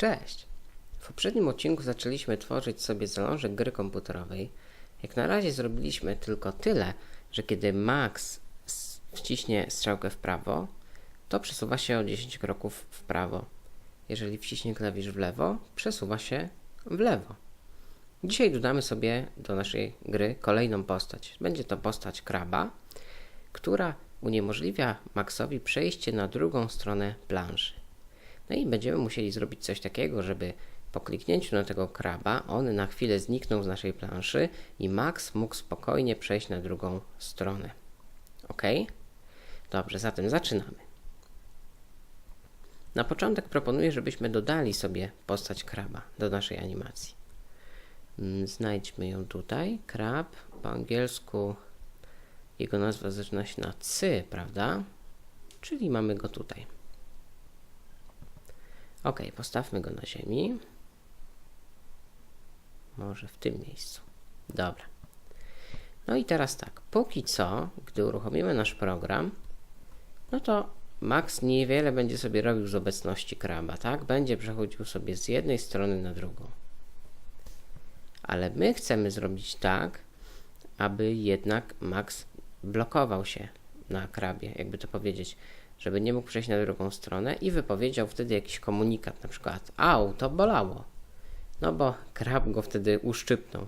Cześć! W poprzednim odcinku zaczęliśmy tworzyć sobie zalążek gry komputerowej. Jak na razie zrobiliśmy tylko tyle, że kiedy Max wciśnie strzałkę w prawo, to przesuwa się o 10 kroków w prawo. Jeżeli wciśnie klawisz w lewo, przesuwa się w lewo. Dzisiaj dodamy sobie do naszej gry kolejną postać. Będzie to postać kraba, która uniemożliwia Maxowi przejście na drugą stronę planszy. No i będziemy musieli zrobić coś takiego, żeby po kliknięciu na tego kraba on na chwilę zniknął z naszej planszy i Max mógł spokojnie przejść na drugą stronę. Ok? Dobrze, zatem zaczynamy. Na początek proponuję, żebyśmy dodali sobie postać kraba do naszej animacji. Mm, Znajdźmy ją tutaj. Krab po angielsku jego nazwa zaczyna się na cy, prawda? Czyli mamy go tutaj. Ok, postawmy go na ziemi. Może w tym miejscu. Dobra. No i teraz tak, póki co, gdy uruchomimy nasz program, no to Max niewiele będzie sobie robił z obecności kraba, tak? Będzie przechodził sobie z jednej strony na drugą. Ale my chcemy zrobić tak, aby jednak Max blokował się na krabie, jakby to powiedzieć, żeby nie mógł przejść na drugą stronę i wypowiedział wtedy jakiś komunikat, na przykład au, to bolało. No bo krab go wtedy uszczypnął,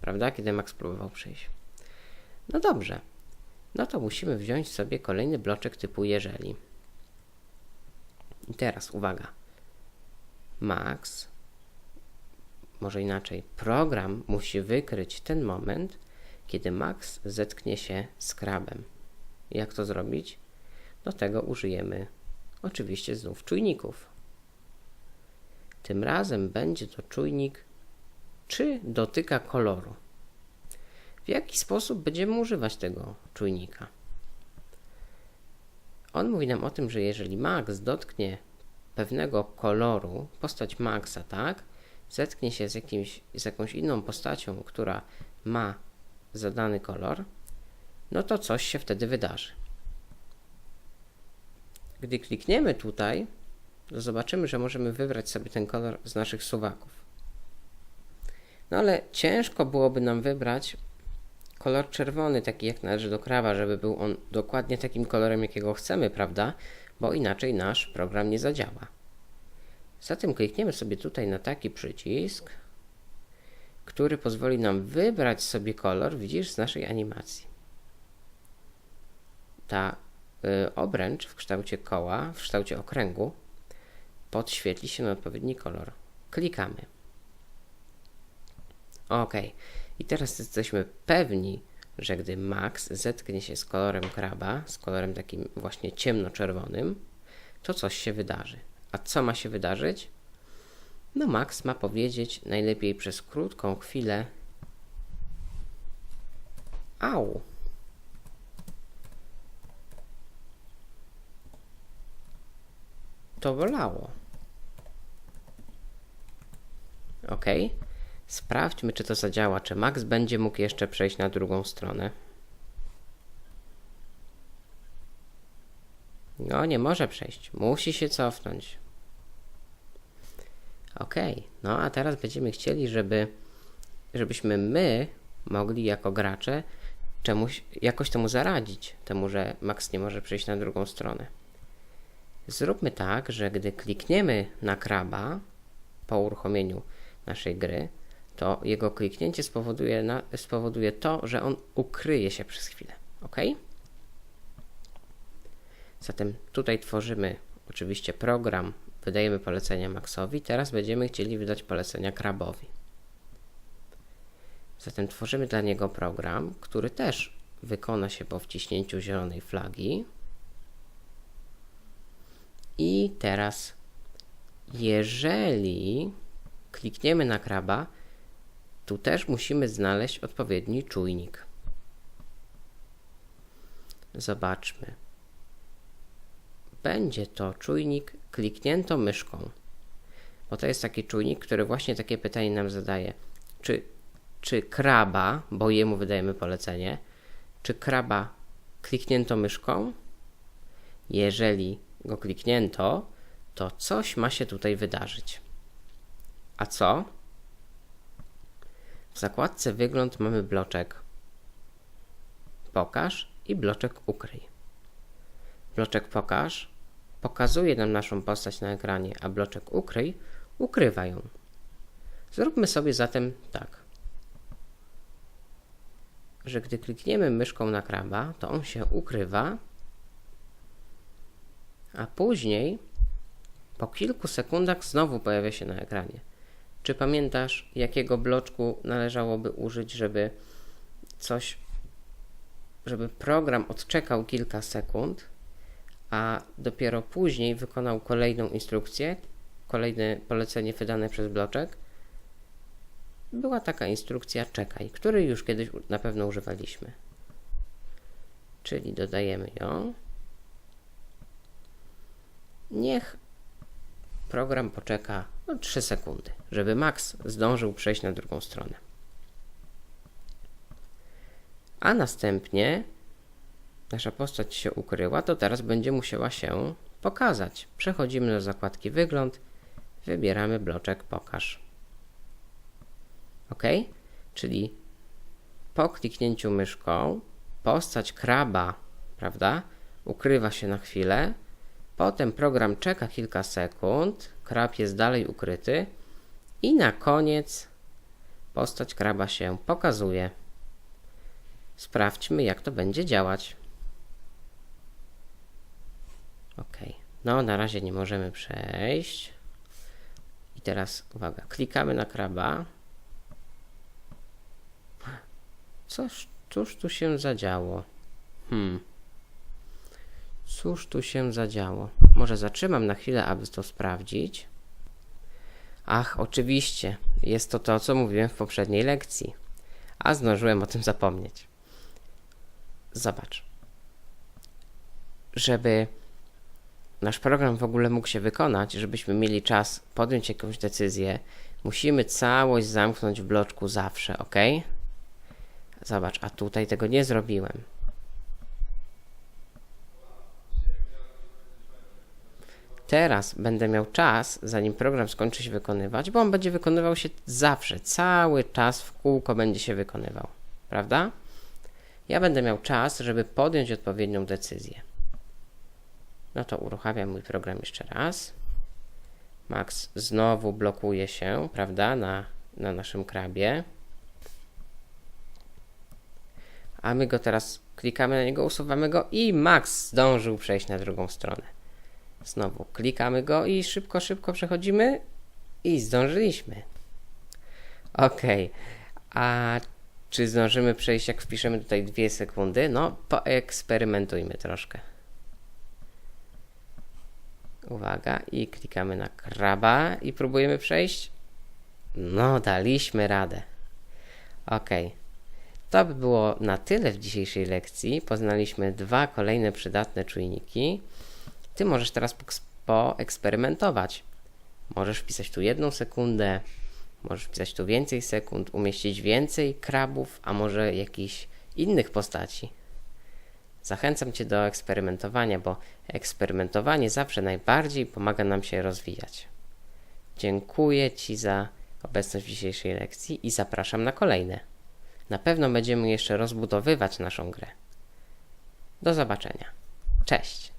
prawda, kiedy Max próbował przejść. No dobrze, no to musimy wziąć sobie kolejny bloczek typu jeżeli. I teraz uwaga. Max, może inaczej, program musi wykryć ten moment, kiedy Max zetknie się z krabem. Jak to zrobić? Do tego użyjemy oczywiście znów czujników. Tym razem będzie to czujnik, czy dotyka koloru. W jaki sposób będziemy używać tego czujnika? On mówi nam o tym, że jeżeli Max dotknie pewnego koloru, postać Maxa, tak, zetknie się z, jakimś, z jakąś inną postacią, która ma zadany kolor, no to coś się wtedy wydarzy. Gdy klikniemy tutaj, to zobaczymy, że możemy wybrać sobie ten kolor z naszych suwaków. No ale ciężko byłoby nam wybrać kolor czerwony, taki jak należy do krawa, żeby był on dokładnie takim kolorem, jakiego chcemy, prawda? Bo inaczej nasz program nie zadziała. Zatem klikniemy sobie tutaj na taki przycisk, który pozwoli nam wybrać sobie kolor, widzisz, z naszej animacji. Ta y, obręcz w kształcie koła, w kształcie okręgu, podświetli się na odpowiedni kolor. Klikamy. OK. I teraz jesteśmy pewni, że gdy Max zetknie się z kolorem kraba, z kolorem takim właśnie ciemnoczerwonym, to coś się wydarzy. A co ma się wydarzyć? No, Max ma powiedzieć najlepiej przez krótką chwilę Au! To bolało. Ok. Sprawdźmy, czy to zadziała, czy Max będzie mógł jeszcze przejść na drugą stronę. No, nie może przejść. Musi się cofnąć. Ok, no a teraz będziemy chcieli, żeby, żebyśmy my mogli jako gracze czemuś, jakoś temu zaradzić, temu, że Max nie może przejść na drugą stronę. Zróbmy tak, że gdy klikniemy na kraba po uruchomieniu naszej gry, to jego kliknięcie spowoduje, na, spowoduje to, że on ukryje się przez chwilę. OK? Zatem tutaj tworzymy oczywiście program, wydajemy polecenia Maxowi, teraz będziemy chcieli wydać polecenia krabowi. Zatem tworzymy dla niego program, który też wykona się po wciśnięciu zielonej flagi. I teraz, jeżeli klikniemy na kraba, tu też musimy znaleźć odpowiedni czujnik. Zobaczmy. Będzie to czujnik kliknięto myszką. Bo to jest taki czujnik, który właśnie takie pytanie nam zadaje. Czy, czy kraba, bo jemu wydajemy polecenie, czy kraba kliknięto myszką? Jeżeli go kliknięto, to coś ma się tutaj wydarzyć. A co? W zakładce wygląd mamy bloczek pokaż i bloczek ukryj. Bloczek pokaż pokazuje nam naszą postać na ekranie, a bloczek ukryj ukrywa ją. Zróbmy sobie zatem tak, że gdy klikniemy myszką na kraba, to on się ukrywa, a później po kilku sekundach znowu pojawia się na ekranie. Czy pamiętasz, jakiego bloczku należałoby użyć, żeby coś, żeby program odczekał kilka sekund, a dopiero później wykonał kolejną instrukcję, kolejne polecenie wydane przez bloczek? Była taka instrukcja czekaj, której już kiedyś na pewno używaliśmy. Czyli dodajemy ją. Niech program poczeka no, 3 sekundy, żeby Max zdążył przejść na drugą stronę. A następnie nasza postać się ukryła, to teraz będzie musiała się pokazać. Przechodzimy do zakładki Wygląd, wybieramy bloczek Pokaż. OK? Czyli po kliknięciu myszką postać kraba, prawda, ukrywa się na chwilę, potem program czeka kilka sekund, krab jest dalej ukryty i na koniec postać kraba się pokazuje. Sprawdźmy, jak to będzie działać. OK. No, na razie nie możemy przejść. I teraz uwaga, klikamy na kraba. Coś, cóż tu się zadziało? Hmm. Cóż tu się zadziało? Może zatrzymam na chwilę, aby to sprawdzić. Ach, oczywiście, jest to to, co mówiłem w poprzedniej lekcji. A zdążyłem o tym zapomnieć. Zobacz. Żeby nasz program w ogóle mógł się wykonać, żebyśmy mieli czas podjąć jakąś decyzję, musimy całość zamknąć w bloczku zawsze, ok? Zobacz, a tutaj tego nie zrobiłem. Teraz będę miał czas, zanim program skończy się wykonywać, bo on będzie wykonywał się zawsze, cały czas w kółko będzie się wykonywał, prawda? Ja będę miał czas, żeby podjąć odpowiednią decyzję. No to uruchamiam mój program jeszcze raz. Max znowu blokuje się, prawda, na, na naszym krabie. A my go teraz klikamy na niego, usuwamy go i Max zdążył przejść na drugą stronę. Znowu klikamy go i szybko, szybko przechodzimy i zdążyliśmy. Ok, a czy zdążymy przejść, jak wpiszemy tutaj dwie sekundy? No, poeksperymentujmy troszkę. Uwaga, i klikamy na kraba i próbujemy przejść. No, daliśmy radę. Ok. To by było na tyle w dzisiejszej lekcji. Poznaliśmy dwa kolejne przydatne czujniki. Ty możesz teraz poeksperymentować. Możesz wpisać tu jedną sekundę, możesz wpisać tu więcej sekund, umieścić więcej krabów, a może jakichś innych postaci. Zachęcam Cię do eksperymentowania, bo eksperymentowanie zawsze najbardziej pomaga nam się rozwijać. Dziękuję Ci za obecność w dzisiejszej lekcji i zapraszam na kolejne. Na pewno będziemy jeszcze rozbudowywać naszą grę. Do zobaczenia. Cześć.